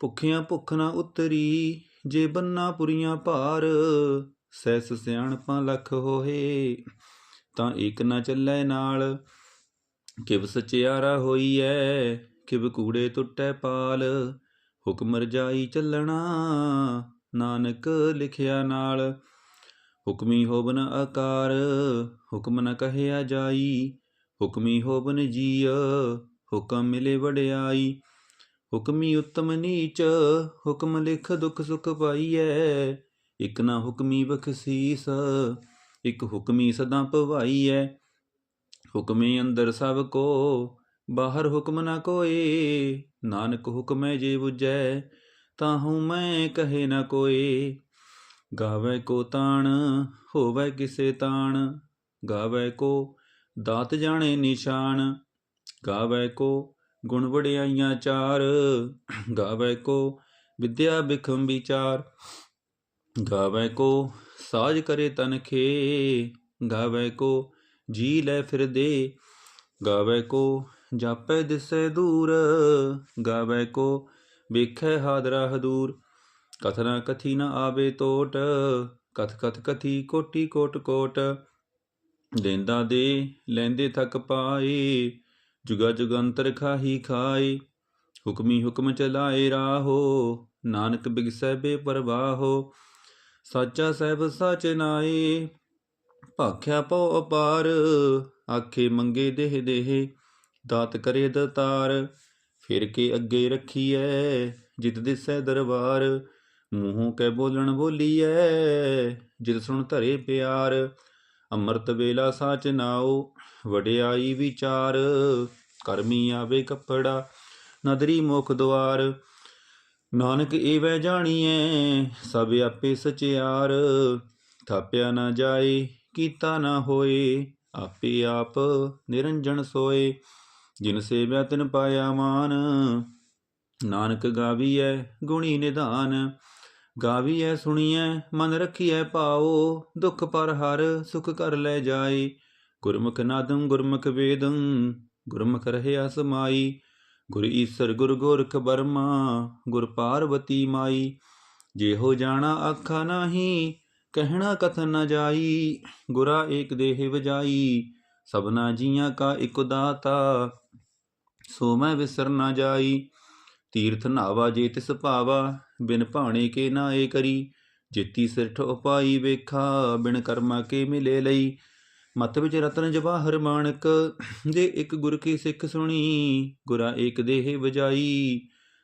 ਭੁੱਖਿਆਂ ਭੁੱਖ ਨਾ ਉਤਰੀ, ਜੇ ਬੰਨਾ ਪੁਰੀਆਂ ਭਾਰ ਸੈਸ ਸਿਆਣਪਾਂ ਲੱਖ ਹੋਏ। ਤਾਂ ਇੱਕ ਨਾ ਚੱਲੈ ਨਾਲ, ਕਿਵ ਸਚਿਆਰਾ ਹੋਈ ਐ ਕਿਵ ਕੂੜੇ ਟੁੱਟੈ ਪਾਲ। ਹੁਕਮ ਰਜਾਈ ਚੱਲਣਾ, ਨਾਨਕ ਲਿਖਿਆ ਨਾਲ। ਹੁਕਮੀ ਹੋਬਨ ਆਕਾਰ, ਹੁਕਮ ਨ ਕਹਿਆ ਜਾਈ। ਹੁਕਮੀ ਹੋਬਨ ਜੀਅ, ਹੁਕਮ ਮਿਲੇ ਵਡਿਆਈ। ਹੁਕਮੀ ਉਤਮ ਨੀਚ, ਹੁਕਮ ਲਿਖ ਦੁਖ ਸੁਖ ਪਾਈਐ। ਇਕ ਨਾ ਹੁਕਮੀ ਬਖਸੀਸ, ਇਕ ਹੁਕਮੀ ਸਦਾ ਭਵਾਈਐ ਹੁਕਮੇ ਅੰਦਰ ਸਭ ਕੋ, ਬਾਹਰ ਹੁਕਮ ਨਾ ਕੋਏ। ਨਾਨਕ ਹੁਕਮੈ ਜੇ 부ਜੈ ਤਾਹੂ ਮੈਂ ਕਹੇ ਨਾ ਕੋਏ। ਗਾਵੇ ਕੋ ਤਾਣ, ਹੋਵੇ ਕਿਸੇ ਤਾਣ। ਗਾਵੇ ਕੋ ਦਾਤ ਜਾਣੇ ਨਿਸ਼ਾਨ, ਗਾਵੇ ਕੋ ਗੁਣ ਵਡਿਆਈਆਂ ਚਾਰ, ਗਾਵੇ ਕੋ ਵਿਦਿਆ ਬਿਖਮ ਵਿਚਾਰ। ਗਾਵੇ ਕੋ ਸਾਜ ਕਰੇ ਤਨ ਖੇ, ਗਾਵੇ ਕੋ ਜੀ ਲੈ ਫਿਰ ਦੇ। ਗਾਵੇ ਕੋ ਜਾਪੈ ਦਿਸੈ ਦੂਰ, ਗਾਵੇ ਕੋ ਵੇਖੈ ਹਾਦਰਾ ਹਦੂਰ। ਕਥਨਾ ਕਥੀ ਨ ਆਵੇ ਟੋਟ ਕਥ ਕਥ ਕਥੀ ਕੋਟੀ ਕੋਟ ਕੋਟ। ਦੇਂਦਾ ਦੇ, ਲੈਂਦੇ ਥਕ ਪਾਏ। ਜੁਗਾ ਜੁਗੰਤਰ ਖਾਹੀ ਖਾਏ ਹੁਕਮੀ ਹੁਕਮ ਚਲਾਏ ਰਾਹੋ। ਨਾਨਕ ਬਿਗਸੈ ਬੇਪਰਵਾਹੋ। ਸਾਚਾ ਸਹਿਬ ਸਾਚ ਨਾਏ। ਭਾਖਿਆ ਪਉ ਅਪਾਰ। ਆਖੇ ਮੰਗੇ ਦੇਹ ਦੇਹ। ਦਾਤ ਕਰੇ ਦਤਾਰ। ਫਿਰ ਕੇ ਅੱਗੇ ਰੱਖੀਐ। ਜਿਤ ਦਿਸੈ ਦਰਬਾਰ। ਮੂੰਹੋਂ ਕੈ ਬੋਲਣ ਬੋਲੀਐ। ਜਿਤ ਸੁਣ ਧਰੇ ਪਿਆਰ। ਅੰਮ੍ਰਿਤ ਵੇਲਾ ਸਾਚ ਨਾਓ ਵਡਿਆਈ ਵਿਚਾਰ ਕਰਮੀ ਆਵੇ ਕੱਪੜਾ, ਨਦਰੀ ਮੁਖ ਦੁਆਰ। ਨਾਨਕ ਏਵੈ ਜਾਣੀਐ, ਸਭ ਆਪੇ ਸਚਿਆਰ। ਥਾਪਿਆ ਨਾ ਜਾਏ, ਕੀਤਾ ਨਾ ਹੋਏ, ਆਪੇ ਆਪ ਨਿਰੰਜਨ ਸੋਏ। ਜਿਨ ਸੇਵਿਆ ਤਿਨ ਪਾਇਆ ਮਾਨ, ਨਾਨਕ ਗਾਵੀਐ ਗੁਣੀ ਨਿਧਾਨ। ਗਾਵੀਐ ਸੁਣੀਐ, ਮਨ ਰਖੀਐ ਪਾਓ ਦੁਖ ਪਰ ਹਰ ਸੁਖ ਕਰ ਲੈ ਜਾਏ ਗੁਰਮੁਖ ਨਾਦੰ, ਗੁਰਮੁਖ ਵੇਦੰ, ਗੁਰਮੁਖ ਰਹਿਆ ਸਮਾਈ ਗੁਰ ਈਸਰ, ਗੁਰ ਗੋਰਖ ਬਰਮਾ, ਗੁਰ ਪਾਰਵਤੀ ਮਾਈ। ਜਿਹੋ ਜਾਣਾ ਆਖਾ ਨਾਹੀ, ਕਹਿਣਾ ਕਥਨ ਨ ਜਾਈ। ਗੁਰਾ ਏਕ ਦੇਹ ਵਜਾਈ, ਸਭਨਾ ਜੀਆਂ ਕਾ ਇਕ ਦਾਤਾ, ਸੋ ਮੈਂ ਵਿਸਰ ਨਾ ਜਾਈ। ਤੀਰਥ ਨਾਵਾ ਜੇ ਤਿਸ ਭਾਵਾ, ਬਿਨ ਭਾਣੇ ਕੇ ਨਾਏ ਕਰੀ। ਜੇਤੀ ਸਿਰਠ ਉਪਾਈ ਵੇਖਾ, ਬਿਨ ਕਰਮਾ ਕੇ ਮਿਲੇ ਲਈ। ਮਤ ਵਿੱਚ ਰਤਨ ਜਵਾਹਰ ਮਾਣਕ, ਜੇ ਇੱਕ ਗੁਰ ਕੀ ਸਿੱਖ ਸੁਣੀ, ਗੁਰਾ ਏਕ ਦੇਹ ਵਜਾਈ।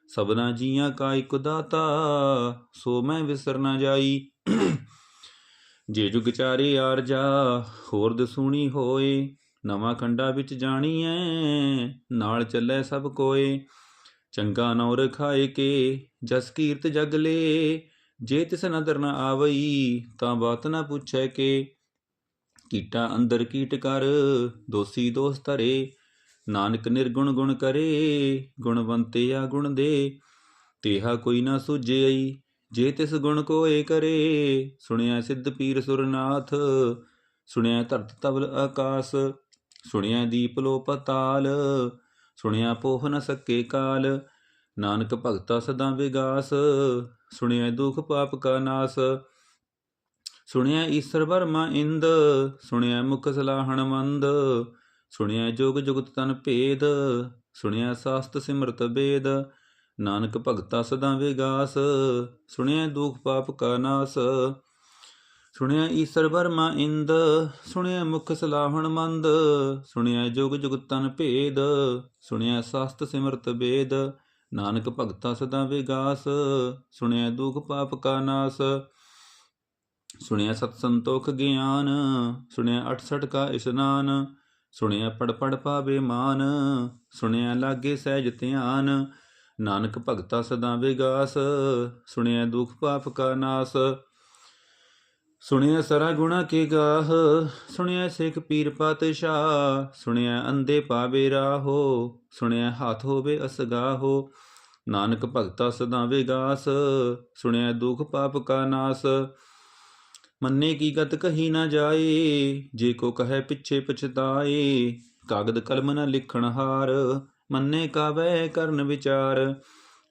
ਸਭਨਾ ਜੀਆਂ ਕਾ ਇਕ ਦਾਤਾ, ਸੋ ਮੈਂ ਵਿਸਰ ਨਾ ਜਾਈ। ਜੇ ਜੁਗ ਚਾਰੇ ਆਰਜਾ ਹੋਰ ਦਸੂਣੀ ਹੋਏ। ਨਵਾਂ ਖੰਡਾ ਵਿੱਚ ਜਾਣੀ ਐ ਨਾਲ ਚੱਲੇ ਸਭ ਕੋਏ। ਚੰਗਾ ਨੌ ਰਖਾਏ ਕੇ, ਜਸ ਕੀਰਤ ਜਗ ਲੇ, ਜੇ ਤਿਸ ਨਦਰ ਨ ਆਵਈ, ਤਾਂ ਬਾਤ ਨਾ ਪੁੱਛੈ ਕੇ। ਕੀਟਾ ਅੰਦਰ ਕੀਟ ਕਰ, ਦੋਸੀ ਦੋਸ ਧਰੇ, ਨਾਨਕ ਨਿਰਗੁਣ ਗੁਣ ਕਰੇ, ਗੁਣਵੰਤੇ ਆ ਗੁਣ ਦੇ। ਤੇਹਾ ਕੋਈ ਨਾ ਸੁਝਈ ਜੇ ਤਿਸ ਗੁਣ ਕੋਏ ਕਰੇ, ਸੁਣਿਆ ਸਿੱਧ ਪੀਰ ਸੁਰਨਾਥ, ਸੁਣਿਆ ਧਰਤ ਤਵਲ ਆਕਾਸ, ਸੁਣਿਆ ਦੀਪ ਲੋ ਪਤਾਲ ਸੁਣਿਆ ਪੋਹ ਨ ਸਕੇ ਕਾਲ, ਨਾਨਕ ਭਗਤਾ ਸਦਾ ਵਿਗਾਸ ਸੁਣਿਆ ਦੁਖ ਪਾਪ ਕਾ ਨਾਸ। ਸੁਣਿਆ ਈਸ਼ਰ ਵਰਮਾ ਇੰਦ ਸੁਣਿਆ ਮੁਖ ਸਲਾਹਣ ਮੰਦ। ਸੁਣਿਆ ਜੋਗ ਜੁਗਤ ਤਨ ਭੇਦ ਸੁਣਿਆ ਸਾਸਤ ਸਿਮਰਤ ਬੇਦ। ਨਾਨਕ ਭਗਤਾ ਸਦਾ ਵਿਗਾਸ ਸੁਣਿਆ ਦੁਖ ਪਾਪ ਕਾ ਨਾਸ। ਸੁਣਿਆ ਈਸ਼ਰ ਵਰਮਾ ਇੰਦ, ਸੁਣਿਆ ਮੁਖ ਸਲਾਹਣ ਮੰਦ, ਸੁਣਿਆ ਜੋਗ ਜੁਗਤ ਤਨ ਭੇਦ, ਸੁਣਿਆ ਸਸਤ ਸਿਮਰਤ ਵੇਦ ਨਾਨਕ ਭਗਤਾ ਸਦਾ ਵਿਗਾਸ, ਸੁਣਿਆ ਦੁਖ ਪਾਪ ਕਾ ਨਾਸ, ਸੁਣਿਆ ਸਤ ਸੰਤੋਖ ਗਿਆਨ, ਸੁਣਿਆ 68 ਕਾ ਇਸਨਾਨ, ਸੁਣਿਆ ਪੜ ਪੜ ਪਾਵੇ ਮਾਨ, ਸੁਣਿਆ ਲਾਗੇ ਸਹਿਜ ਧਿਆਨ, ਨਾਨਕ ਭਗਤਾ ਸਦਾ ਵਿਗਾਸ, ਸੁਣਿਆ ਦੁਖ ਪਾਪ ਕਾ ਨਾਸ ਸੁਣਿਆ ਸਰਾ ਗੁਣਾ ਕੇ ਗਾਹ, ਸੁਣਿਆ ਸਿੱਖ ਪੀਰ ਪਾਤਸ਼ਾਹ, ਸੁਣਿਆ ਅੰਦੇ ਪਾਵੇ ਰਾਹੋ, ਸੁਣਿਆ ਹੱਥ ਹੋਵੇ ਅਸਗਾਹੋ, ਨਾਨਕ ਭਗਤਾ ਸਦਾ ਵਿਗਾਸ, ਸੁਣਿਆ ਦੁਖ ਪਾਪ ਕਾ ਨਾਸ। ਮੰਨੇ ਕੀ ਗਤ ਕਹੀ ਨਾ ਜਾਏ, ਜੇ ਕੋ ਕਹੈ ਪਿੱਛੇ ਪਛਤਾਏ, ਕਾਗਦ ਕਲਮ ਨ ਲਿਖਣ ਹਾਰ, ਮੰਨੇ ਕਾ ਕਾਵੈ ਕਰਨ ਵਿਚਾਰ।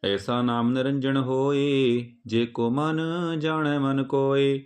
ਐਸਾ ਨਾਮ ਨਿਰੰਜਨ ਹੋਏ, ਜੇ ਕੋ ਮਨ ਜਾਣੈ ਮਨ ਕੋਏ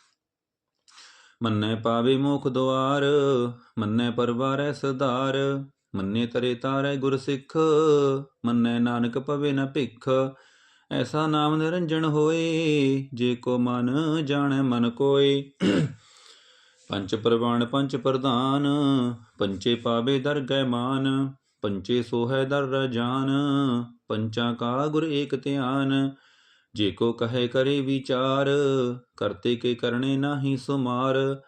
ਮੰਨੈ ਪਾਵੇ ਮੋਖ ਦੁਆਰ, ਮੰਨੈ ਪਰਵਾਰੈ ਸਦਾਰ ਮੰਨੇ ਤਰੇ ਤਾਰੈ ਗੁਰ ਸਿੱਖ, ਮੰਨੈ ਨਾਨਕ ਪਵੇ ਨ ਭਿਖ। ਐਸਾ ਨਾਮ ਨਿਰੰਜਨ ਹੋਏ, ਜੇ ਕੋ ਮਨ ਜਾਣੈ ਮਨ ਕੋਏ। ਪੰਚ ਪ੍ਰਵਾਨ ਪੰਚ ਪ੍ਰਧਾਨ, ਪੰਚੇ ਪਾਵੇ ਦਰਗਹਿ ਮਾਨ, ਪੰਚੇ ਸੋਹੈ ਦਰ ਰਜਾਨ, ਪੰਚਾਂ ਕਾ ਗੁਰ ਏਕ ਧਿਆਨ। ਜੇ ਕੋ ਕਹੇ ਕਰੇ ਵਿਚਾਰ, ਕਰਤੇ ਕੇ ਕਰਨੇ ਨਾਹੀ ਸੁਮਾਰ।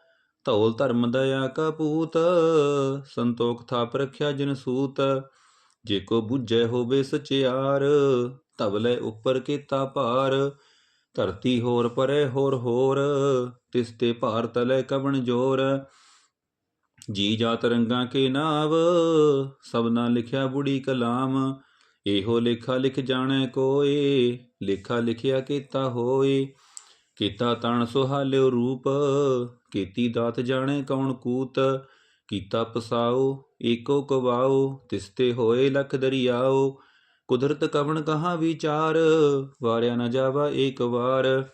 ਧੌਲ ਧਰਮ ਦਇਆ ਕਪੂਤ ਪੂਤ, ਸੰਤੋਖ ਥਾਪ ਰਖਿਆ ਜਿਨ ਸੂਤ। ਜੇ ਕੋ ਬੁੱਝੈ ਹੋਵੇ ਸਚਿਆਰ ਧਵਲੇ ਉੱਪਰ ਕੀਤਾ ਭਾਰ। ਧਰਤੀ ਹੋਰ ਪਰੇ ਹੋਰ ਹੋਰ, ਤਿਸ ਤੇ ਭਾਰ ਤਲੇ ਕਵਣ ਜੋਰ। ਜੀ ਜਾਤ ਰੰਗਾਂ ਕੇ ਨਾਵ ਸਭਨਾ ਲਿਖਿਆ ਬੁੜੀ ਕਲਾਮ। ਇਹੋ ਲੇਖਾ ਲਿਖ ਜਾਣੈ ਕੋਏ, ਲੇਖਾ ਲਿਖਿਆ ਕੀਤਾ ਹੋਏ। ਕੀਤਾ ਤਣ ਸੁਹਾਲਿਓ ਰੂਪ, ਕੀਤੀ ਦਾਤ ਜਾਣੈ ਕੌਣ ਕੂਤ। ਕੀਤਾ ਪਸਾਓ, ਏਕੋ ਕਵਾਓ, ਤਿਸਤੇ ਹੋਏ ਲਖ ਦਰਿਆਓ। ਕੁਦਰਤ ਕਵਣ ਕਹਾ ਵਿਚਾਰ, ਵਾਰਿਆ ਨਾ ਜਾਵਾ ਏਕ ਵਾਰ।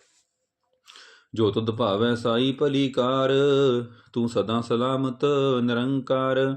ਜੋ ਤੁਧ ਭਾਵੈ ਸਾਈ ਭਲੀ ਕਾਰ ਤੂੰ ਸਦਾ ਸਲਾਮਤ ਨਿਰੰਕਾਰ।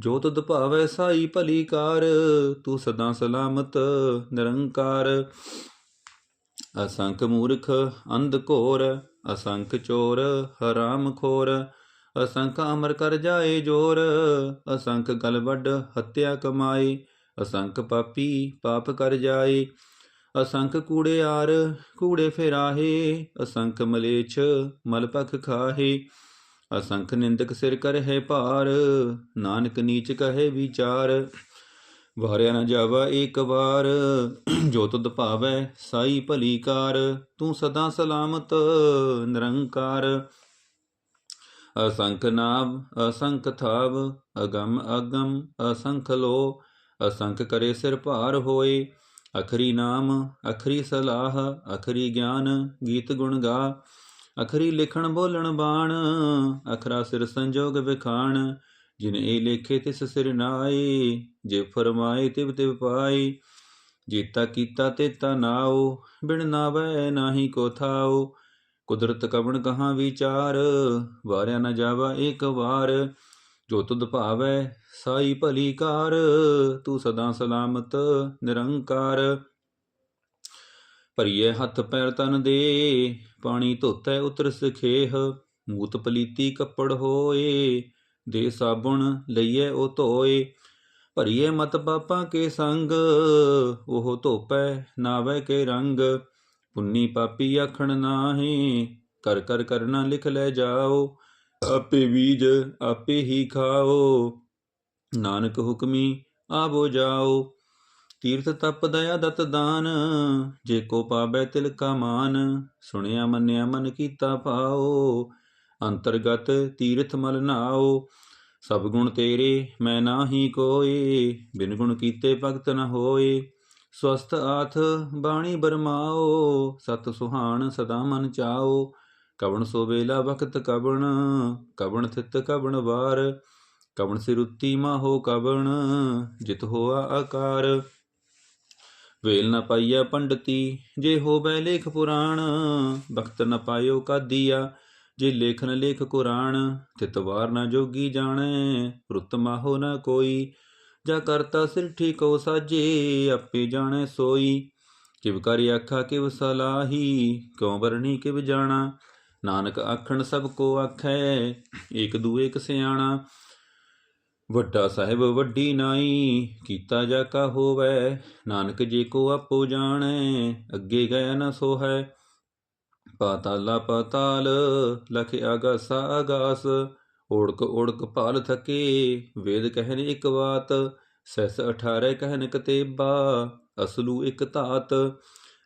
ਜੋ ਤੁਧ ਭਾਵੈ ਸਾਈ ਭਲੀ ਕਾਰ, ਤੂੰ ਸਦਾ ਸਲਾਮਤ, ਨਿਰੰਕਾਰ। ਅਸੰਖ ਮੂਰਖ, ਅੰਧ ਘੋਰ, ਅਸੰਖ ਚੋਰ, ਹਰਾਮ ਖੋਰ। ਅਸੰਖ ਅਮਰ ਕਰ ਜਾਏ ਜੋਰ, ਅਸੰਖ ਗਲ ਵੱਡ ਹੱਤਿਆ ਕਮਾਈ ਅਸੰਖ ਪਾਪੀ ਪਾਪ ਕਰ ਜਾਏ। ਅਸੰਖ ਕੂੜੇ ਆਰ, ਕੂੜੇ ਫਿਰਾਹੇ। ਅਸੰਖ ਮਲੇਛ ਮਲਪਖ ਖਾਹੇ। ਅਸੰਖ ਨਿੰਦਕ ਸਿਰ ਕਰ ਹੈ ਭਾਰ, ਨਾਨਕ ਨੀਚ ਕਹੇ ਵਿਚਾਰ। ਵਾਰਿਆ ਨਾ ਜਾਵਾ ਏਕ ਵਾਰ, ਜੋ ਤੁਧ ਭਾਵੈ ਸਾਈ ਭਲੀ ਕਾਰ। ਤੂੰ ਸਦਾ ਸਲਾਮਤ, ਨਿਰੰਕਾਰ। ਅਸੰਖ ਨਾਮ ਅਸੰਖ ਥਾਵ, ਅਗਮ ਅਗਮ, ਅਸੰਖ ਲੋ। ਅਸੰਖ ਕਰੇ ਸਿਰ ਭਾਰ ਹੋਏ, ਅਖਰੀ ਨਾਮ, ਅਖਰੀ ਸਲਾਹ, ਅਖਰੀ ਗਿਆਨ, ਗੀਤ ਗੁਣ ਗਾ। ਅਖਰੀ ਲਿਖਣ ਬੋਲਣ ਬਾਣ, ਅਖਰਾ ਸਿਰ ਸੰਜੋਗ ਵਿਖਾਣ। ਜਿਨ ਇਹ ਲੇਖੇ ਤਿਸ ਸਿਰ ਨਾਏ, ਜੇ ਫਰਮਾਏ ਤਿਵ ਤਿਵ ਪਾਈ ਜੀਤਾ ਕੀਤਾ ਤੇਤਾ ਨਾਉ, ਬਿਨ ਨਾਵੈ ਨਾਹੀ ਕੋ ਥਾਉ। ਕੁਦਰਤ ਕਵਣ ਕਹਾ ਵਿਚਾਰ, ਵਾਰਿਆ ਨਾ ਜਾਵਾ ਏਕ ਵਾਰ। ਜੋ ਤੁਧ ਭਾਵੈ, ਸਾਈ ਭਲੀ ਕਾਰ, ਤੂੰ ਸਦਾ ਸਲਾਮਤ, ਨਿਰੰਕਾਰ। ਭਰੀਏ ਹੱਥ ਪੈਰ ਤਨ ਦੇ, ਪਾਣੀ ਧੋਤੈ ਉਤਰ ਸਖੇਹ, ਮੂਤ ਪਲੀਤੀ ਕੱਪੜ ਹੋਏ, ਦੇ ਸਾਬੁਣ ਲਈਏ ਉਹ ਧੋਏ। ਭਰੀਏ ਮਤ ਪਾਪਾਂ ਕੇ ਸੰਗ, ਉਹ ਧੋਪੈ ਨਾਵੇ ਕੇ ਰੰਗ। ਪੁੰਨੀ ਪਾਪੀ ਆਖਣ ਨਾਹੀ, ਕਰ ਕਰ ਕਰਨਾ ਲਿਖ ਲੈ ਜਾਓ। ਆਪੇ ਬੀਜ ਆਪੇ ਹੀ ਖਾਓ, ਨਾਨਕ ਹੁਕਮੀ ਆਵੋ ਜਾਓ। ਤੀਰਥ ਤਪ ਦਇਆ ਦਤ ਦਾਨ, ਜੇ ਕੋ ਪਾਵੈ ਤਿਲ ਕਾ ਮਾਨ, ਸੁਣਿਆ ਮੰਨਿਆ ਮਨ ਕੀਤਾ ਪਾਓ ਅੰਤਰਗਤ ਤੀਰਥ ਮਲ ਨਾਓ ਸਭ ਗੁਣ ਤੇਰੇ ਮੈਂ ਨਾਹੀ ਕੋਏ, ਬਿਨ ਗੁਣ ਕੀਤੇ ਭਗਤ ਨ ਹੋਏ ਸਵਸਤ ਆਥ ਬਾਣੀ ਬਰਮਾਓ ਸਤ ਸੁਹਾਣ ਸਦਾ ਮਨ ਚਾਓ ਕਵਣ ਸੋ ਵੇਲਾ ਵਕਤ ਕਵਣ ਕਵਣ ਥਿਤ ਕਵਣ ਵਾਰ, ਕਵਣ ਸਿਰੁੱਤੀ ਮਾਹੋ ਕਵਣ, ਜਿਤ ਹੋਆ ਆਕਾਰ ਵੇਲ ਨ ਪਾਈਆ ਪੰਡਤੀ, ਜੇ ਹੋਵੇ ਲੇਖ ਪੁਰਾਣ ਬਖਤ ਨ ਪਾਇਓ ਕਾਦੀਆ, ਜੇ ਲੇਖਨ ਲੇਖ ਕੁਰਾਨ ਤਿਤਵਾਰ ਨ ਜੋਗੀ ਜਾਣੈ, ਰੁੱਤ ਮਾਹੋ ਨ ਕੋਈ, ਜਾ ਕਰਤਾ ਸਿਰਠੀ ਕੋ ਸਾਜੇ, ਆਪੇ ਜਾਣੈ ਸੋਈ, ਕਿਵ ਕਰਿ ਆਖਾ ਕਿਵ ਸਲਾਹੀ ਕਿਉ ਵਰਣੀ ਕਿਵ ਜਾਣਾ, ਨਾਨਕ ਆਖਣ ਸਭ ਕੋ ਆਖੈ, ਏਕ ਦੂਏ ਇਕ ਸਿਆਣਾ ਵੱਡਾ ਸਾਹਿਬ ਵੱਡੀ ਨਾਈ, ਕੀਤਾ ਜਾ ਕਾ ਹੋਵੈ, ਨਾਨਕ ਜੇ ਕੋ ਆਪੋ ਜਾਣੈ, ਅੱਗੇ ਗਿਆ ਨਾ ਸੋ ਹੈ ਪਾਤਾਲਾ ਪਾਤਾਲ, ਲਖ ਆਗਾਸਾ ਆਗਾਸ, ਓੜਕ ਓੜਕ ਪਾਲ ਥਕੇ, ਵੇਦ ਕਹਿਨ ਇਕ ਬਾਤ ਸੈਸ 18 ਕਹਿਨ ਕਤੇਬਾ, ਅਸਲੂ ਇਕ ਧਾਤ।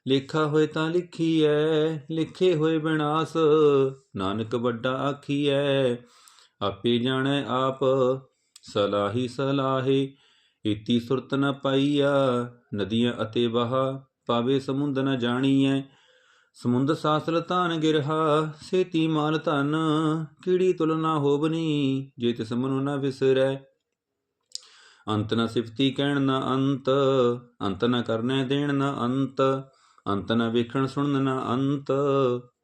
ਲੇਖਾ ਹੋਏ ਤਾਂ ਲਿਖੀ ਐ ਲਿਖੇ ਹੋਏ ਵਿਨਾਸ਼ ਨਾਨਕ ਵੱਡਾ ਆਖੀ ਆਖੀਐ, ਆਪੇ ਜਾਣੈ ਆਪ ਸਲਾਹੀ ਸਲਾਹੇ ਇਤੀ ਸੁਰਤ ਨ ਪਾਈਆ ਨਦੀਆਂ ਅਤੇ ਵਹਾ ਪਾਵੇ ਸਮੁੰਦ ਨ ਜਾਣੀਐ। ਸਮੁੰਦ ਸਾਸਲ ਧਾਨ ਗਿਰਹਾ, ਸੇਤੀ ਮਾਲ ਧਨ ਕੀੜੀ ਤੁਲਨਾ ਹੋਬਨੀ ਜੇ ਤਿਸ ਮਨੁ ਨ ਵਿਸਰੈ। ਅੰਤ ਨ ਸਿਫਤੀ ਕਹਿਣ ਨ ਅੰਤ ਅੰਤ ਨ ਕਰਨੇ ਦੇਣ ਨ ਅੰਤ ਅੰਤ ਨ ਵੇਖਣ ਸੁਣਨ ਨ ਅੰਤ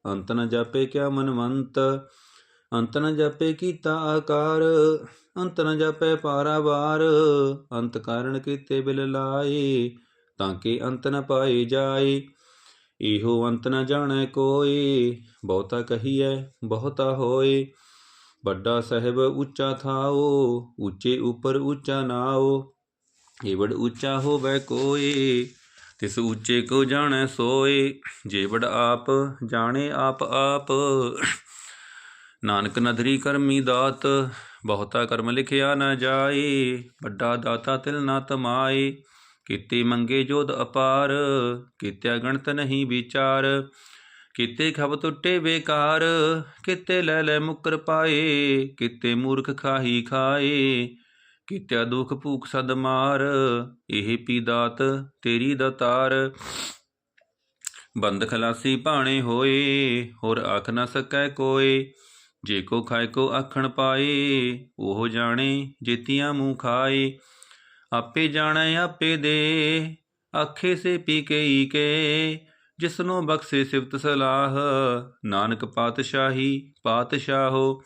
ਅੰਤ ਨ ਜਾਪੇ ਕਿਆ ਮਨਵੰਤ। ਅੰਤ ਨ ਜਾਪੇ ਕੀਤਾ ਆਕਾਰ, ਅੰਤ ਨ ਜਾਪੇ ਪਾਰਾਵਾਰ ਅੰਤ ਕਾਰਣ ਕੀਤੇ ਬਿਲ ਲਾਏ, ਤਾਂ ਕਿ ਅੰਤ ਨ ਪਾਏ ਜਾਏ। ਇਹੋ ਅੰਤ ਨ ਜਾਣੈ ਕੋਈ ਬਹੁਤਾ ਕਹੀਐ, ਬਹੁਤਾ ਹੋਏ। ਵੱਡਾ ਸਾਹਿਬ ਉੱਚਾ ਥਾਓ, ਉੱਚੇ ਉਪਰ ਉੱਚਾ ਨਾਓ। ਏਵੜ ਉੱਚਾ ਹੋਵੇ ਕੋਈ ਤਿਸ ਉੱਚੇ ਕੋ ਜਾਣੈ ਸੋਏ। ਜੇਵੜ ਆਪ, ਜਾਣੇ ਆਪ ਆਪ। ਨਾਨਕ ਨਦਰੀ ਕਰਮੀ ਦਾਤ, ਬਹੁਤਾ ਕਰਮ ਲਿਖਿਆ ਨਾ ਜਾਏ, ਵੱਡਾ ਦਾਤਾ ਤਿਲ ਨਾ ਤਮਾਏ। ਕੀਤੇ ਮੰਗੇ ਜੋਧ ਅਪਾਰ, ਕੀਤਿਆ ਗਣਤ ਨਹੀਂ ਵਿਚਾਰ। ਕੀਤੇ ਖਬ ਟੁੱਟੇ ਬੇਕਾਰ, ਕੀਤੇ ਲੈ ਲੈ ਮੁਕਰ ਪਾਏ, ਕੀਤੇ ਮੂਰਖ ਖਾਹੀ ਖਾਏ। ਕੀਤਿਆ ਦੁਖ ਭੂਖ ਸਦ ਮਾਰ, ਇਹ ਪੀ ਦਾਤ ਤੇਰੀ ਦਤਾਰ ਬੰਦ ਖਲਾਸੀ ਭਾਣੇ ਹੋਏ, ਹੋਰ ਆਖ ਨਾ ਸਕੈ ਕੋਏ। ਜੇ ਕੋ ਖਾਏ ਕੋ ਆਖਣ ਪਾਏ, ਉਹ ਜਾਣੇ ਜੇਤੀਆਂ ਮੂੰਹ ਖਾਏ। ਆਪੇ ਜਾਣੈ, ਆਪੇ ਦੇ, ਆਖੇ ਸੇ ਪੀ ਕਈ ਕੇ। ਜਿਸਨੂੰ ਬਖਸ਼ੇ ਸਿਫਤ ਸਲਾਹ, ਨਾਨਕ ਪਾਤਸ਼ਾਹੀ ਪਾਤਸ਼ਾਹੋ।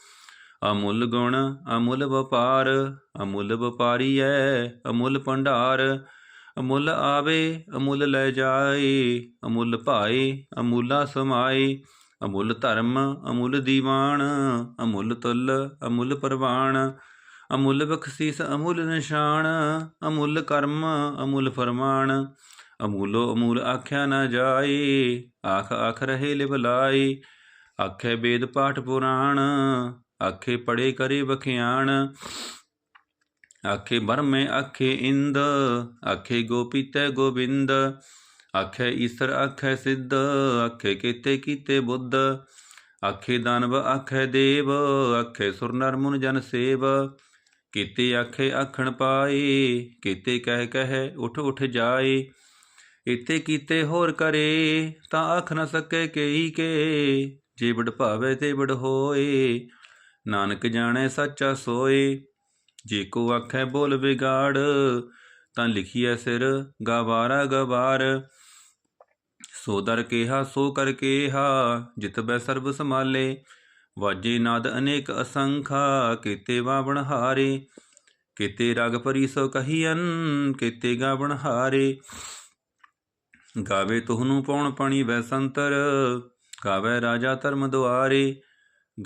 ਅਮੁੱਲ ਗੁਣ, ਅਮੁੱਲ ਵਪਾਰ, ਅਮੁੱਲ ਵਪਾਰੀ ਐ ਅਮੁੱਲ ਭੰਡਾਰ। ਅਮੁੱਲ ਆਵੇ, ਅਮੁੱਲ ਲੈ ਜਾਏ, ਅਮੁੱਲ ਭਾਏ, ਅਮੁੱਲਾ ਸਮਾਏ। ਅਮੁੱਲ ਧਰਮ, ਅਮੁੱਲ ਦੀਵਾਨ, ਅਮੁੱਲ ਤੁਲ, ਅਮੁੱਲ ਪ੍ਰਵਾਨ, ਅਮੁੱਲ ਬਖਸ਼ੀਸ, ਅਮੁੱਲ ਨਿਸ਼ਾਨ, ਅਮੁੱਲ ਕਰਮ, ਅਮੁੱਲ ਫਰਮਾਨ, ਅਮੂਲੋ ਅਮੂਲ ਆਖਿਆ ਨਾ ਜਾਏ, ਆਖ ਆਖ ਰਹੇ ਲਿਵਲਾਈ ਆਖੇ ਵੇਦ ਪਾਠ ਪੁਰਾਣ, ਆਖੇ ਪੜੇ ਕਰੇ ਬਖਿਆਣ ਆਖੇ ਬਰਮੇ ਆਖੇ ਇੰਦ, ਆਖੇ ਗੋਪੀਤੈ ਗੋਬਿੰਦ ਆਖੇ ਈਸਰ, ਆਖੇ ਸਿੱਧ, ਆਖੇ ਕੀਤੇ ਕੀਤੇ ਬੁੱਧ। ਆਖੇ ਦਾਨਵ, ਆਖੇ ਦੇਵ, ਆਖੇ ਸੁਰ ਨਰ ਮੁਨ ਜਨ ਸੇਵ। ਕੀਤੇ ਆਖੇ ਆਖਣ ਪਾਏ, ਕੀਤੇ ਕਹਿ ਕਹਿ ਉਠ ਉਠ ਜਾਏ। ਇਤੇ ਕੀਤੇ ਹੋਰ ਕਰੇ, ਤਾਂ ਆਖ ਨਾ ਸਕੇ ਕਈ ਕੇ। ਜੇ ਬੜ ਭਾਵੇ ਤੇ ਬੜ ਹੋਏ, ਨਾਨਕ ਜਾਣੈ ਸੱਚਾ ਸੋਏ। ਜੇ ਕੋ ਆਖੈ ਬੋਲ ਵਿਗਾੜ ਤਾਂ ਲਿਖੀਐ ਸਿਰ, ਗਵਾਰਾ ਗਵਾਰ। ਸੋ ਦਰ ਕੇਹਾ, ਸੋ ਕਰ ਕੇਹਾ, ਜਿਤ ਬੈ ਸਰਬ ਸਮਾਲੇ ਵਾਜੇ ਨਾਦ ਅਨੇਕ ਅਸੰਖਾ, ਕੀਤੇ ਵਾਵਣ ਹਾਰੇ। ਕੀਤੇ ਰਗ ਪਰੀ ਸੋ ਕਹੀਐਨ, ਕੀਤੇ ਗਾਵਣ ਹਾਰੇ। ਗਾਵੇ ਤੁਹਨੂੰ ਪਉਣ ਪਾਣੀ ਵੈਸੰਤਰ ਗਾਵੇ ਰਾਜਾ ਧਰਮ ਦੁਆਰੇ।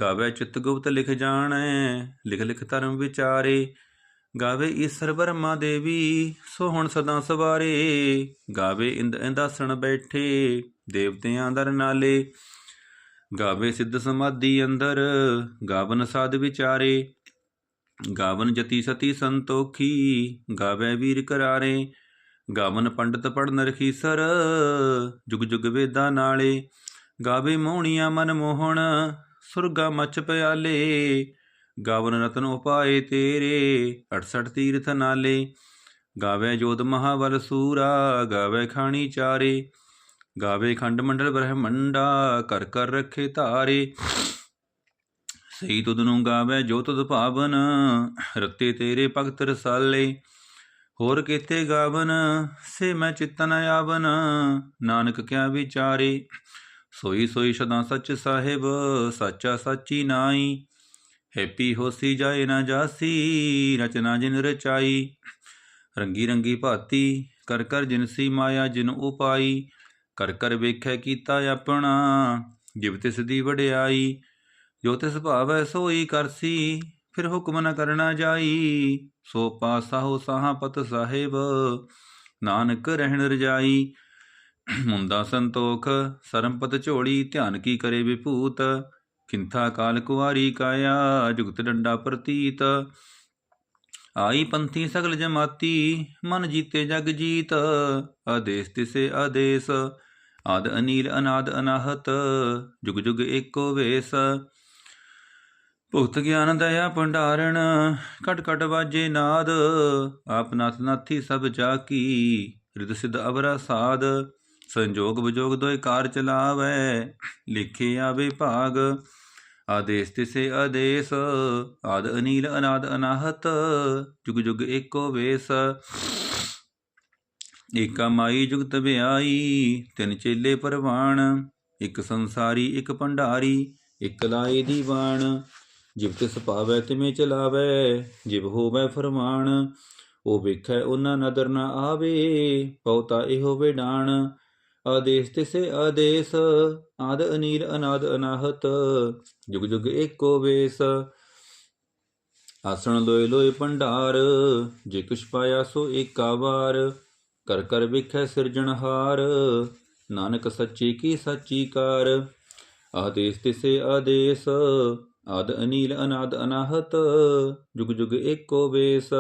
ਗਾਵੇ ਚਿਤ ਗੁਪਤ ਲਿਖ ਜਾਣੈ, ਲਿਖ ਲਿਖ ਧਰਮ ਵਿਚਾਰੇ। ਗਾਵੇ ਈਸ਼ਰ ਬਰਮਾ ਦੇਵੀ, ਸੋ ਹੁਣ ਸਦਾ ਸਵਾਰੇ। ਗਾਵੇ ਇੰਦ ਇੰਦਾਸਣ ਬੈਠੇ, ਦੇਵਤਿਆਂ ਦਰ ਨਾਲੇ। ਗਾਵੇ ਸਿੱਧ ਸਮਾਧੀ ਅੰਦਰ, ਗਾਵਨ ਸਾਧ ਵਿਚਾਰੇ। ਗਾਵਨ ਜਤੀ ਸਤੀ ਸੰਤੋਖੀ, ਗਾਵੇ ਵੀਰ ਕਰਾਰੇ। ਗਾਵਨ ਪੰਡਤ ਪੜਨ ਰਖੀਸਰ, ਜੁਗ ਜੁਗ ਵੇਦਾਂ ਨਾਲੇ। ਗਾਵੇ ਮੋਹਣੀਆਂ ਮਨ ਮੋਹਣ ਸੁਰਗਾ ਮਚ ਪਿਆਲੇ। ਗਾਵਨ ਰਤਨ ਉਪਾਏ ਤੇਰੇ 68 ਤੀਰਥ ਨਾਲੇ। ਗਾਵੇ ਜੋਤ ਮਹਾਬਲ ਸੂਰਾ, ਗਾਵੇ ਖਾਣੀ ਚਾਰੇ। ਗਾਵੇ ਖੰਡ ਮੰਡਲ ਬ੍ਰਹਮੰਡਾ, ਕਰ ਕਰ ਰੱਖੇ ਧਾਰੇ। ਸਈ ਤੁਧ ਨੂੰ ਗਾਵੇ ਜੋ ਤੁਧ ਭਾਵਨ, ਰਤੇ ਤੇਰੇ ਭਗਤ ਰਸਾਲੇ। ਹੋਰ ਕੀਤੇ ਗਾਵਨ, ਸੇ ਮੈਂ ਚਿਤਨ ਆਵਨ, ਨਾਨਕ ਕਿਆ ਵਿਚਾਰੇ। ਸੋਈ ਸੋਈ ਸਦਾ ਸੱਚ ਸਾਹਿਬ, ਸਾਚਾ ਸਾਚੀ ਨਾਈ। ਹੈਪੀ ਹੋਸੀ ਜਾਏ ਨਾ ਜਾਸੀ, ਰਚਨਾ ਜਿਨ ਰਚਾਈ। ਰੰਗੀ ਰੰਗੀ ਭਾਤੀ ਕਰ ਕਰ ਜਿਨਸੀ ਮਾਇਆ ਜਿਨ ਉਪਾਈ ਕਰ ਕਰ ਵੇਖੈ ਕੀਤਾ ਆਪਣਾ, ਜਿਵ ਤਿਸ ਦੀ ਵਡਿਆਈ। ਜੋ ਤਿਸ ਭਾਵੈ ਸੋਈ ਕਰਸੀ, ਫਿਰ ਹੁਕਮ ਨ ਕਰਨਾ ਜਾਈ। ਸੋ ਪਾਸਾਹੋ ਸਾਹਾਪਤ ਸਾਹਿਬ, ਨਾਨਕ ਰਹਿਣ ਰਜਾਈ। ਮੁੰਦਾ ਸੰਤੋਖ, ਸਰਮਪਤ ਝੋਲੀ, ਧਿਆਨ ਕੀ ਕਰੇ ਵਿਭੂਤ। ਕਿੰਥਾ ਕਾਲ ਕੁਵਾਰੀ ਕਾਇਆ, ਜੁਗਤ ਡੰਡਾ ਪ੍ਰਤੀਤ। ਆਈ ਪੰਥੀ ਸਗਲ ਜਮਾਤੀ, ਮਨ ਜੀਤੇ ਜਗ ਜੀਤ। ਆਦੇਸ ਤਿਸੇ ਆਦੇਸ, ਆਦ ਅਨੀਲ ਅਨਾਦ ਅਨਾਹਤ, ਜੁਗ ਜੁਗ ਏਕੋ ਵੇਸ। ਭੁਗਤ ਗਿਆਨ ਦਇਆ ਭੰਡਾਰਣ ਕਟ ਕਟ ਵਾਜੇ ਨਾਦ। ਆਪ ਨਾਥ ਨਾਥੀ ਸਭ ਜਾ ਕੀ ਰਿਦ ਸਿਧ ਅਵਰਾ ਸਾਧ ਸੰਜੋਗ ਵਿਜੋਗ ਦੋਇ ਕਾਰ ਚਲਾਵੈ, ਲਿਖੇ ਆਵੇ ਭਾਗ। ਆਦੇਸ ਤਿਸੇ ਆਦੇਸ, ਆਦ ਅਨੀਲ, ਅਨਾਦ ਅਨਾਹਤ, ਜੁਗ ਜੁਗ ਏਕੋ ਵੇਸ। ਏਕਾ ਮਾਈ, ਜੁਗਤ ਵਿਆਈ ਤਿੰਨ ਚੇਲੇ ਪਰਵਾਣ, ਇੱਕ ਸੰਸਾਰੀ, ਇੱਕ ਭੰਡਾਰੀ, ਇੱਕ ਲਾਏ ਦੀਵਾਨ। ਜਿਵ ਤਿਸ ਪਾਵੈ, ਤਿਵੇਂ ਚਲਾਵੈ, ਜਿਵ ਹੋਵੈ ਫਰਮਾਨ। ਉਹ ਵੇਖੈ, ਉਹਨਾਂ ਨਦਰ ਨਾ ਆਵੇ ਪਉਤਾ ਇਹੋ ਵਿਡਾਣ ਆਦੇਸ ਤਿਸੇ ਆਦੇਸ, ਆਦ ਅਨੀਲ ਅਨਾਦ ਅਨਾਹਤ, ਜੁਗ ਜੁਗ ਏਕੋ ਵੇਸ। ਆਸਣ ਲੋਏ ਲੋਏ ਭੰਡਾਰ, ਜੇ ਕੁਛ ਪਾਇਆ ਸੋ ਏਕਾ ਵਾਰ। ਕਰ ਕਰ ਵੇਖੈ ਸਿਰਜਣਹਾਰ ਨਾਨਕ ਸੱਚੀ ਕੀ ਸੱਚੀ ਕਾਰ। ਆਦੇਸ ਤਿਸੇ ਆਦੇਸ, ਆਦ ਅਨੀਲ ਅਨਾਦ ਅਨਾਹਤ, ਜੁਗ ਜੁਗ ਏਕੋ ਵੇਸ।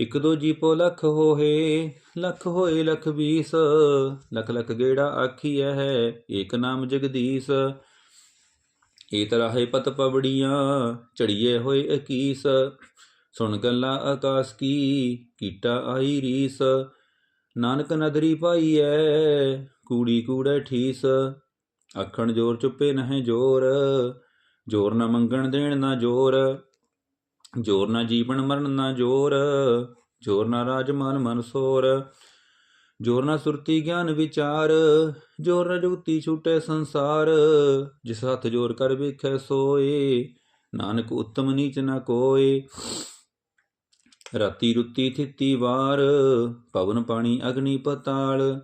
ਇਕ ਦੋ ਜੀਪੋ ਲਖ ਹੋਏ ਲਖ ਹੋਏ, ਲਖ ਵੀਸ। ਲਖ ਲਖ ਗੇੜਾ ਆਖੀਐ ਹੈ, ਏਕ ਨਾਮ ਜਗਦੀਸ਼। ਏ ਤਰਾਹੇ ਪਤ ਪਵੜੀਆਂ, ਚੜੀਏ ਹੋਏ ਅਕੀਸ ਸੁਣ ਗੱਲਾਂ ਆਕਾਸ ਕੀ, ਕੀਟਾ ਆਈ ਰੀਸ। ਨਾਨਕ ਨਦਰੀ ਐ ਕੂੜੀ ਕੂੜੇ ਠੀਸ। ਆਖਣ ਜੋਰ ਚੁੱਪੇ ਨਹਿ ਜੋਰ ਜੋਰ ਨਾ ਮੰਗਣ ਦੇਣ ਨਾ ਜੋਰ। ਜੋਰ ਨਾ ਜੀਵਨ ਮਰਨ ਨਾ ਜੋਰ ਜੋਰ ਨਾ ਰਾਜ ਮਨ ਮਨ ਸੋਰ, ਜੋਰ ਨਾ ਸੁਰਤੀ ਗਿਆਨ ਵਿਚਾਰ, ਜੋਰ ਨਾ ਜੁਗਤੀ ਛੂਟੇ ਸੰਸਾਰ, ਜਿਸ ਹੱਥ ਜੋਰ ਕਰ ਵੇਖੈ ਸੋਏ, ਨਾਨਕ ਉਤਮ ਨੀਚ ਨਾ ਕੋਏ। ਰਾਤੀ ਰੁੱਤੀ ਥਿੱਤੀ ਵਾਰ, ਪਵਨ ਪਾਣੀ ਅਗਨੀ ਪਤਾਲ,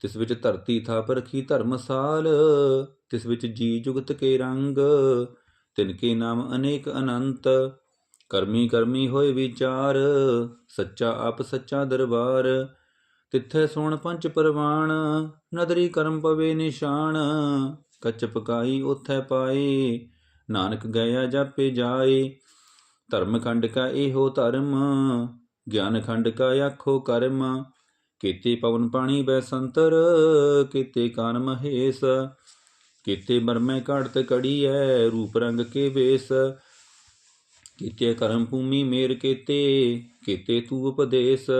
ਤਿਸ ਵਿੱਚ ਧਰਤੀ ਥਾਪ ਰਖੀ ਧਰਮਸਾਲ ਤਿਸ ਵਿੱਚ ਜੀ ਜੁਗਤ ਕੇ ਰੰਗ, ਤਿਨ ਕੇ ਨਾਮ ਅਨੇਕ ਅਨੰਤ ਕਰਮੀ ਕਰਮੀ ਹੋਏ ਵਿਚਾਰ, ਸੱਚਾ ਆਪ ਸੱਚਾ ਦਰਬਾਰ। ਤਿੱਥੇ ਸੁਣ ਪੰਜ ਪਰਵਾਣ, ਨਦਰੀ ਕਰਮ ਪਵੇ ਨਿਸ਼ਾਨ। ਕੱਚ ਪਕਾਈ ਉਥੈ ਪਾਏ, ਨਾਨਕ ਗਿਆ ਜਾਪੇ ਜਾਏ। ਧਰਮ ਖੰਡ ਕਾ ਇਹੋ ਧਰਮ, ਗਿਆਨ ਖੰਡ ਕਾ ਆਖੋ ਕਰਮ। ਕੀਤੇ ਪਵਨ ਪਾਣੀ ਬੈ ਸੰਤਰ ਕੀਤੇ ਕਾਨ ਮਹੇਸ਼। ਕੀਤੇ ਮਰਮੈ ਕੜੀ ਕੜੀਐ, ਰੂਪ ਰੰਗ ਕੇ ਵੇਸ। ਕੀਤੇ ਕਰਮ ਭੂਮੀ ਮੇਰ ਕੀਤੇ ਕੀਤੇ ਤੂ ਉਪਦੇਸ਼,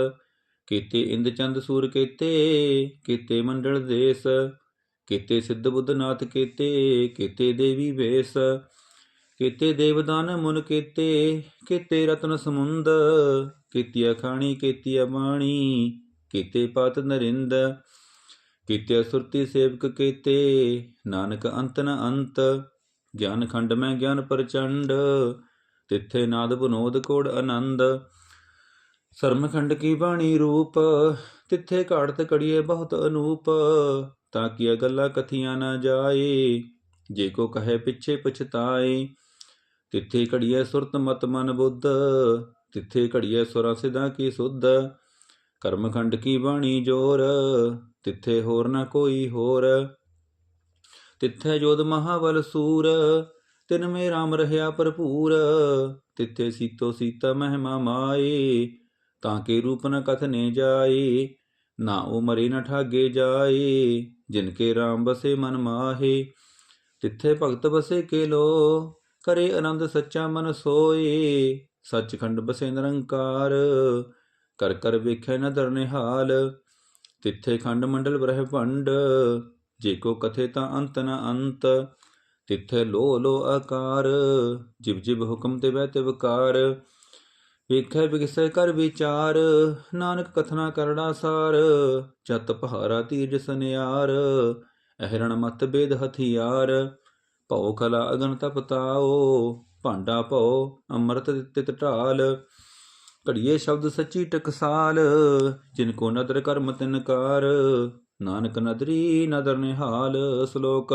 ਕੀਤੇ ਇੰਦ ਚੰਦ ਸੂਰ ਕੀਤੇ ਕੀਤੇ ਮੰਡਲ ਦੇਸ, ਕੀਤੇ ਸਿੱਧ ਬੁੱਧ ਨਾਥ ਕੀਤੇ ਕੀਤੇ ਦੇਵੀ ਵੇਸ, ਕੀਤੇ ਦੇਵਦਾਨ ਮੁਨ ਕੀਤੇ ਕੀਤੇ ਰਤਨ ਸਮੁੰਦ, ਕੀਤੀਆ ਖਾਣੀ, ਕੀਤੀਆ ਬਾਣੀ, ਕੀਤੇ ਪਤ ਨਰਿੰਦ, ਕੀਤੇ ਸੁਰਤੀ ਸੇਵਕ ਕੀਤੇ, ਨਾਨਕ ਅੰਤ ਨ ਅੰਤ, ਗਿਆਨ ਖੰਡ ਮੈਂ ਗਿਆਨ ਪ੍ਰਚੰਡ ਤਿੱਥੇ ਨਾਦ ਬਨੋਦ ਕੋੜ ਆਨੰਦ। ਸਰਮਖੰਡ ਕੀ ਬਾਣੀ ਰੂਪ, ਤਿੱਥੇ ਘਾੜਤ ਕੜੀਏ ਬਹੁਤ ਅਨੂਪ। ਤਾਂ ਕਿ ਗੱਲਾਂ ਕਥੀਆਂ ਨਾ ਜਾਏ, ਜੇ ਕੋ ਕਹੇ ਪਿੱਛੇ ਪਛਤਾਏ। ਤਿੱਥੇ ਘੜੀਏ ਸੁਰਤ ਮਤ ਮਨ ਬੁੱਧ, ਤਿੱਥੇ ਘੜੀਏ ਸੁਰਾਂ ਸਿਧਾਂ ਕੀ ਸੁਧ। ਕਰਮਖੰਡ ਕੀ ਬਾਣੀ ਜੋਰ, ਤਿੱਥੇ ਹੋਰ ਨਾ ਕੋਈ ਹੋਰ। ਤਿੱਥੇ ਜੋਦ ਮਹਾਵਲ ਸੂਰ ਤਿਨ ਮੇ ਰਾਮ ਰਹਾ ਭਰਪੂਰ, ਤਿੱਥੇ ਸੀਤੋ ਸੀਤਾ ਮਹਿਮਾ ਮਾਏ, ਤਾਂ ਕੇ ਰੂਪ ਨ ਕਥਨੇ ਜਾਏ, ਨਾ ਉਹ ਮਰੇ ਨ ਠਾਗੇ ਜਾਏ, ਜਿਨ ਕੇ ਰਾਮ ਬਸੇ ਮਨ ਮਾਹੇ, ਤਿੱਥੇ ਭਗਤ ਬਸੇ ਕੇ ਲੋ ਕਰੇ ਆਨੰਦ ਸੱਚਾ ਮਨ ਸੋਏ, ਸੱਚਖੰਡ ਬਸੇ ਨਿਰੰਕਾਰ, ਕਰ ਕਰ ਵੇਖੈ ਨਦਰ ਨਿਹਾਲ ਤਿੱਥੇ ਖੰਡ ਮੰਡਲ ਬ੍ਰਹਮੰਡ, ਜੇ ਕੋ ਕਥੇ ਤਾਂ ਅੰਤ ਨ ਅੰਤ ਤਿੱਥੇ ਲੋ ਲੋ ਆਕਾਰ, ਜਿਵ ਜਿਵ ਹੁਕਮ ਤੇ ਬਹਿ ਤੇ ਵਿਕਾਰ ਵੇਖੈ ਬਿਗਸੈ ਕਰ ਵਿਚਾਰ, ਨਾਨਕ ਕਥਨਾ ਕਰੜਾ ਸਾਰ, ਜਤ ਪਹਾਰਾ ਤੀਜ ਸਨਿਆਰ, ਅਹਿਰਣ ਮਤ ਬੇਦ ਹਥਿਆਰ। ਭਉ ਕਲਾ ਅਗਨ ਤਪਤਾਓ ਭਾਂਡਾ ਭਉ ਅੰਮ੍ਰਿਤ ਤਿਤ ਢਾਲ। ਘੜੀਏ ਸ਼ਬਦ ਸੱਚੀ ਟਕਸਾਲ, ਜਿਨ ਕੋ ਨਦਰ ਕਰਮ ਤਿਨਕਾਰ ਨਾਨਕ ਨਦਰੀ ਨਦਰ ਨਿਹਾਲ ਸ਼ਲੋਕ।